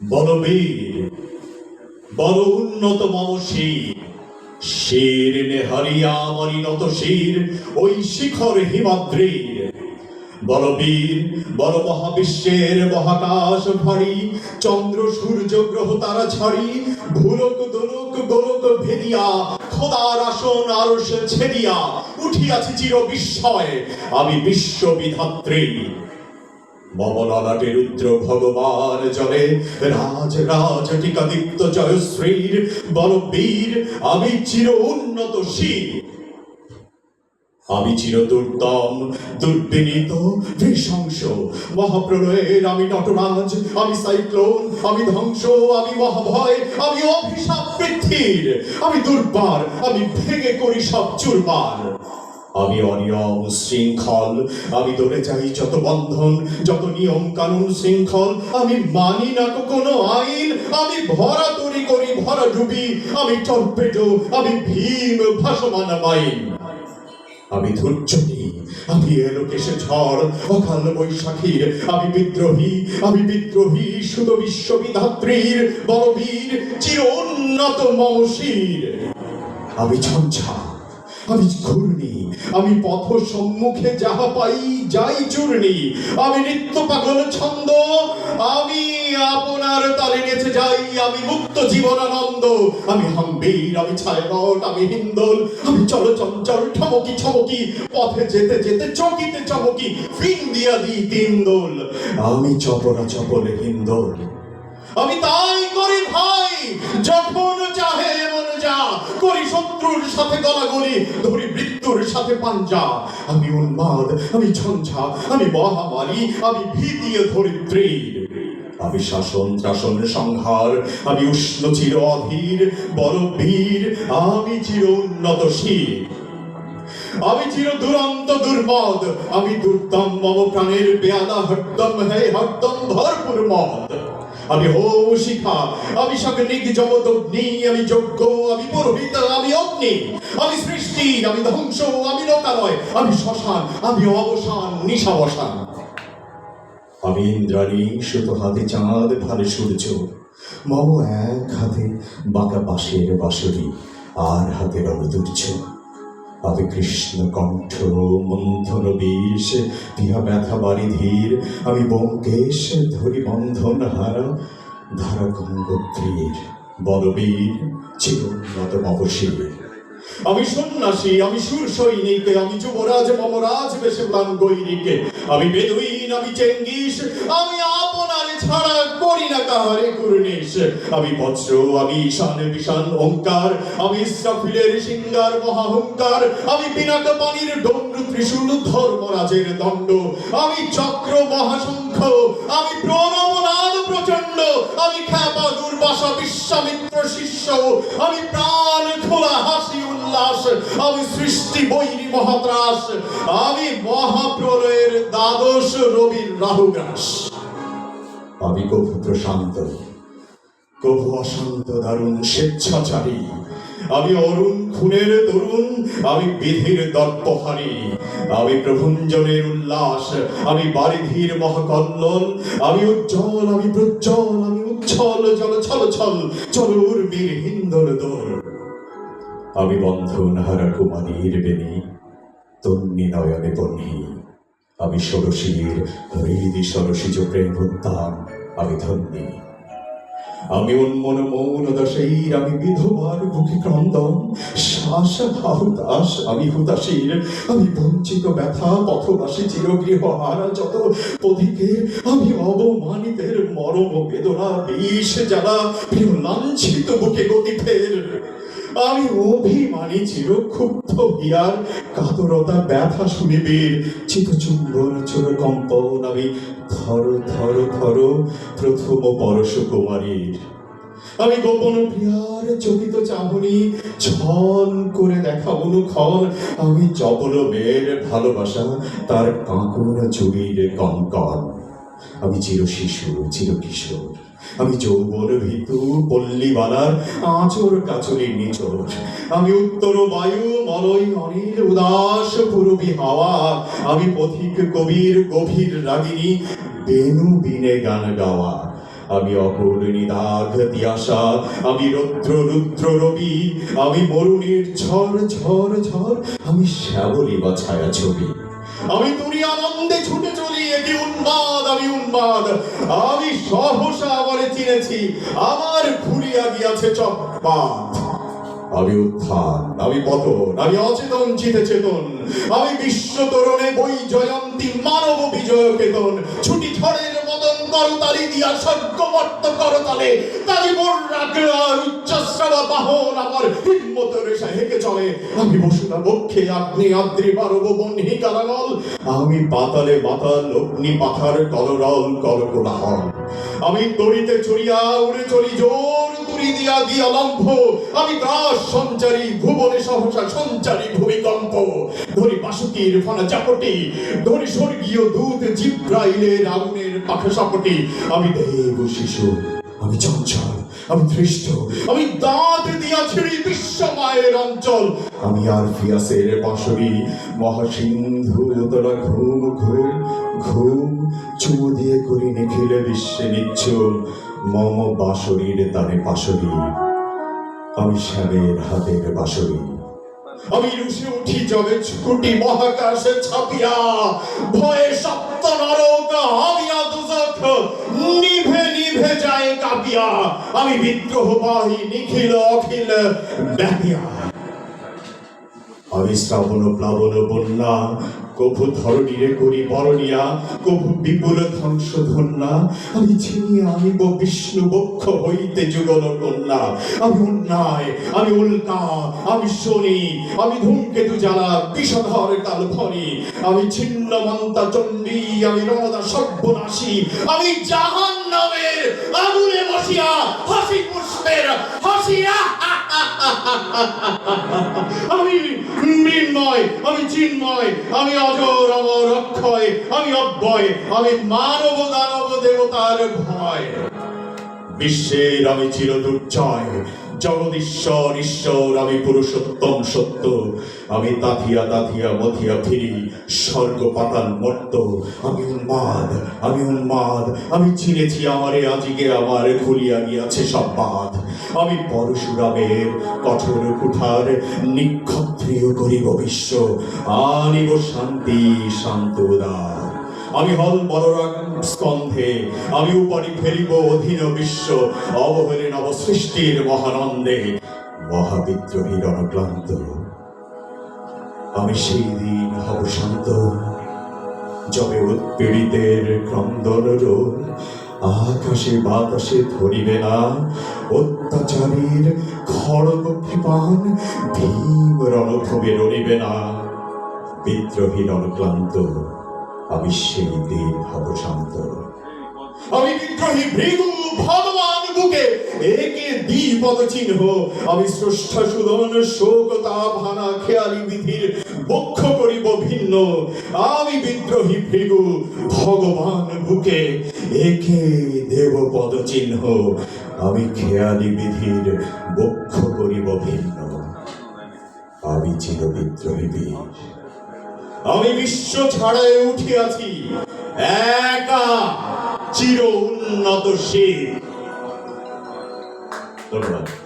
বলবীর বল উন্নত শির মরিনত শির, ওই শিখর বলবীর বল মহাবিশ্বের মহাকাশ ভারী চন্দ্র, সূর্য, গ্রহ, তারা ছাড়ি ভুলক দোলক, গোলক ভেদিয়া, খোদার আসন, আরশ ছেদিয়া, উঠিয়াছি চির বিস্ময়, আমি বিশ্ববিধাত্রী রুদ্র ভগবান জলে, রাজ রাজ আমি চির উন্নত শির আমি চির দুর্দম, দুর্বিনীত মহাপ্রলয়ের আমি নটরাজ, আমি সাইক্লোন, আমি ধ্বংস, আমি মহাভয়, আমি অভিশাপ পৃথিবীর আমি দুর্বার, আমি ভেঙে করি সব চুরমার। আমি অনিয়ম শৃঙ্খল আমি দৌড়ে যাই যত বন্ধন, যত নিয়ম কানুন শৃঙ্খল, আমি মানি না কো কোনো আইন, আমি ভরা তরি করি ভরা ডুবি, আমি টর্পেডো আমি ভীম ভাসমান মাইন আমি ধৈর্যহী আমি এলোকেশে ঝড়, অকাল বৈশাখীর, আমি বিদ্রোহী আমি বিদ্রোহী সুত বিশ্ববিধাত্রীর, বলবীর চির উন্নত মমশির। আমি ঝঞ্ঝা আমি ঘূর্ণি, আমি পথ সম্মুখে যাহা পাই যাই চূর্ণি। আমি নিত্য পাগল ছন্দ, আমি আপনার তালে নেচে যাই, আমি মুক্ত জীবনানন্দ। আমি হাম্বীর আমি ছায়ানট, আমি হিন্দল, আমি চল চঞ্চল, ঠমকি ছমকি পথে যেতে যেতে চকিতে চমকি, ফিন দিয়া দিই তিন দোল। আমি চপরা চপলে হিন্দল। আমি তাই করি ভাই, যখন চাহে যা করি শত্রুর সাথে ধরি মৃত্যুর সাথে পাঞ্জা আমি উন্মাদ, আমি ঝঞ্ঝা, আমি মহামারী, আমি ধরিত্রী আমি শাসন শাসন সংহার, আমি উষ্ণ চির অধীর বড় বীর আমি চির উন্নত শীর আমি চির দুরন্ত দুর্মদ আমি দুর্দম, মম প্রাণের পেয়ালা, হরদম, হে হরদম, ভরপুর মদ। আমি হোম শিখা, আমি সাগনিক জমদগ্নি আমি যজ্ঞ, আমি পুরোহিত, আমি অগ্নি। আমি সৃষ্টি আমি ধ্বংস, আমি লোকালয়, আমি শ্মশান, আমি অবসান, নিশাবসান। আমি ইন্দ্রাণী, সুতো হাতে চাঁদ, ভালে সূর্য। মম এক হাতে বাঁকা বাঁশের বাঁশরি, আর হাতে রণদুর্য আমি কৃষ্ণ কণ্ঠ, মন্থন বিষ পিহা ব্যথা বাড়ি ধীর। আমি বঙ্কেশ, ধরি বন্ধন হারা ধারা গঙ্গোত্রীর বলবীর চিরোন্নত মবশীর আমি সন্ন্যাসী, আমি সুর সৈনিক, আমি যুবরাজ মমরাজ বেশে প্রাণ গৈরিক আমি আমি ধর্মরাজের দণ্ড, আমি চক্র মহাশঙ্খ আমি প্রণবনাদ প্রচণ্ড, আমি খ্যাপা দুর্বাসা বিশ্বামিত্র শিষ্য, আমি প্রাণ খোলা হাসি আমি সৃষ্টি বৈরী মহাত্রাস, আমি মহাপ্রলয়ের দ্বাদশ রবির রাহুগ্রাস। আমি কভু প্রশান্ত কভু অশান্ত, দারুণ স্বেচ্ছাচারী। আমি অরুণ খুনের তরুণ, আমি বিধির দর্পহারী। আমি প্রভুঞ্জনের উল্লাস, আমি বারিধির মহাকল্লল। আমি উজ্জ্বল, আমি প্রজ্জ্বল, আমি উচ্ছল, জল ছল ছল চলুর বীর হিন্দর দোল। আমি বন্ধন হারা কুমারীর বেনি তন্নি নয়নে বহ্নি আমি ষোড়শীর হৃদি সরসিজ প্রেম উদ্দাম আমি ধন্যী। আমি উন্মন মৌন দশের আমি বিধবার বুকে ক্রন্দন শ্বাস হাহুতাস আমি হুতাশীর আমি বঞ্চিত ব্যথা, পথবাসী চিরগৃহ হারা যত পথিকের আমি অবমানিতের মরম বেদনা, বিষ জ্বালা, প্রিয় লাঞ্ছিত বুকে গতি ফের। আমি অভিমানী চির ক্ষুব্ধ হিয়ার কাতরতা ব্যথা শুনিবীর চিত চুম্বন চোর কম্পন আমি ধর ধর ধর, প্রথম পরশ কুমারীর। আমি গোপন প্রিয়ার চকিত চাহনি ছল করে দেখা অনুক্ষণ আমি চপল মেয়ের ভালোবাসা তার কাঁকুন চুরির কঙ্কন। আমি চির শিশু, চির কিশোর। আমি যৌবন ভীতু পল্লীবালার আঁচর কাচরি নিচর। আমি উত্তর বায়ু, মলয় অনিল, উদাস পূর্বী হাওয়া। আমি পথিক কবির, গভীর রাগিনী, বেনু বিনে গান গাওয়া। আমি অকুল নিদাঘ তিয়াসা আমি রৌদ্র রুদ্র রবি। আমি মরুণের ঝড় ঝড় ঝড় আমি শ্যাবলী বা ছায়া ছবি আমি তুমি আনন্দে ছুটে চলি একে উন্মাদ, আমি উন্মাদ। আমি সহসা আমারে চিনেছি, আমার ঘুরিয়া গিয়াছে চকপাত আমি উত্থান, আমি পতন, আমি অচেতন, চিতে চেতন। আমি বিশ্ব তরণে বই জয়ন্তী, মানব বিজয় কেতন ছুটি ঝড়ের মতন করতালি দিয়া করতালে বাহন আমার চলে। আমি বসুনা বক্ষে আদ্রি পারব বন্হি আমি পাতালে মাতাল অগ্নি পাথার কলরল কলকোলাহল আমি তরিতে চড়িয়া উড়ে চলি জোর তুরি দিয়া দিয়া লম্ভ। আমি দাস সঞ্চারী, ভুবনে সহসা সঞ্চারী ভূমিকম্প। ধরি বাসুকির ফানা চাপটি, ধরি স্বর্গীয় দূত জিব্রাইলের আগুনের পাখা সাপটি। আমি দেব শিশু, আমি চঞ্চল, আমি ধৃষ্ট, আমি দাঁত দিয়া অঞ্চল। আমি আর ফিয়াসের মহাসিন্ধু তোরা ঘুম ঘুম ঘুম চুমু দিয়ে করি নিখিলে বিশ্বে মম তারে আমি হাতের আমি রুশে উঠি ছুটি মহাকাশে ছাপিয়া, ভয়ে সপ্ত নরক কাঁপিয়া আমি বিদ্রোহ পাহি নিখিল, অখিল ব্যাপিয়া আমি প্লাবন, বন্যা, কভু ধরণীরে করি বরণিয়া, কভু বিপুল ধ্বংস ধন্যা। আমি ছিনিয়া আনিব বিষ্ণু বক্ষ হইতে যুগল কন্যা। আমি অন্যায়, আমি উল্কা, আমি শনি, আমি ধূমকেতু জ্বালা, বিষধর আমি ছিন্ন মন্তা চণ্ডী, আমি রণদা সর্বনাশী। আমি জাহান নামের আগুনে বসিয়া হাসি পুষ্পের হাসিয়া আমি মৃন্ময়, আমি চিন্ময়, আমি অজর অমর অক্ষয়, আমি অব্যয়, আমি মানব, দানব, দেবতার ভয়। বিশ্বের আমি চির দুর্জয়, জগদীশ্বর, ঈশ্বর, আমি পুরুষোত্তম সত্য, আমি তাথিয়া তাথিয়া মথিয়া ফিরি, স্বর্গ পাতাল মর্ত, আমি উন্মাদ আমি উন্মাদ, আমি চিনেছি আমারে আজিকে আমার খুলিয়া গিয়াছে সব বাদ আমি পরশুরামের কঠোর কুঠার, নিক্ষত্রিয় করিব বিশ্ব, আনিব শান্তি শান্ত উদার আমি হল বলরাম স্কন্ধে, আমি উপারি ফেলিব অধীন বিশ্ব, অবহেলে নব সৃষ্টির মহানন্দে। মহাবিদ্রোহী রণক্লান্ত, আমি সেই দিন হব শান্ত। যবে উৎপীড়িতের ক্রন্দন আকাশে বাতাসে ধরিবে না। অত্যাচারীর খড়গ কৃপান ভীম রণভূমে রণিবে না। বিদ্রোহী রণক্লান্ত আমি সেই দিন হব শান্ত। আমি বিদ্রোহী ভৃগু ভগবান বুকে একে দ্বিপদ চিহ্ন আমি স্রষ্টা সুদন শোকতা ভানা খেয়ালি বিধির বক্ষ করিব ভিন্ন। আমি বিদ্রোহী ভৃগু ভগবান বুকে একে দেব পদ চিহ্ন, আমি খেয়ালি বিধির বক্ষ করিব ভিন্ন। আমি চির বিদ্রোহী বীর। আমি বিশ্ব ছাড়ায় উঠিয়াছি একা চির উন্নত শিব ধন্যবাদ।